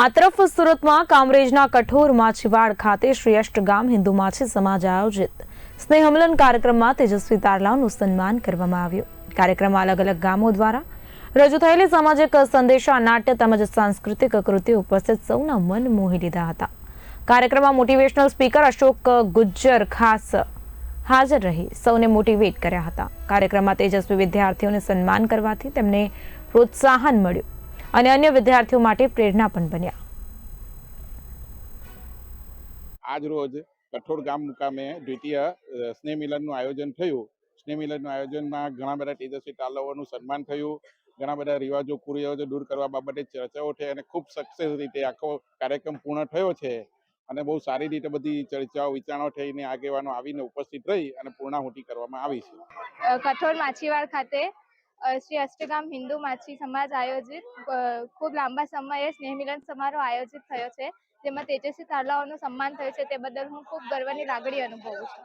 આ તરફ સુરતમાં કામરેજના કઠોર માછીવાડ ખાતે શ્રેષ્ઠ ગામ હિન્દુ માછી સમાજ આયોજિત. સ્નેહમલન કાર્યક્રમમાં તેજસ્વી તારલાઓનું સન્માન કરવામાં આવ્યું. કાર્યક્રમમાં અલગ અલગ ગામો દ્વારા રજૂ થયેલી સામાજિક સંદેશા, નાટ્ય તેમજ સાંસ્કૃતિક કૃતિ ઉપસ્થિત સૌના મન મોહી લીધા હતા. કાર્યક્રમમાં મોટિવેશનલ સ્પીકર અશોક ગુજ્જર ખાસ હાજર રહી. સૌને મોટિવેટ કર્યા હતા. કાર્યક્રમમાં તેજસ્વી વિદ્યાર્થીઓને સન્માન કરવાથી તેમને પ્રોત્સાહન મળ્યું. અને અન્ય વિદ્યાર્થીઓ માટે પ્રેરણા પણ બન્યા. આજ રોજ કઠોળ ગામ મુકામે દ્વિતીય સ્નેહ મિલનનું આયોજન થયું. સ્નેહ મિલનનું આયોજનમાં ઘણા બધા તેજસ્વી તાલવોનું સન્માન થયું. ઘણા બધા રિવાજો કુરિવાજો દૂર કરવા બાબતે ચર્ચાઓ થઈ અને ખૂબ સક્સેસ રીતે આખો કાર્યક્રમ પૂર્ણ થયો છે. અને બહુ સારી રીતે બધી ચર્ચાઓ વિચારણો થઈને આગેવાનો આવીને ઉપસ્થિત રહી અને પૂર્ણાહુતિ કરવામાં આવી છે. કઠોળ માછીવાડ ખાતે શ્રી અષ્ટગામ હિન્દુ માછી સમાજ આયોજિત ખૂબ લાંબા સમયે સ્નેહ મિલન સમારોહ આયોજિત થયો છે, જેમાં તેજસ્વી તારલાઓનું સન્માન થયું છે, તે બદલ હું ખૂબ ગર્વની લાગણી અનુભવું છું.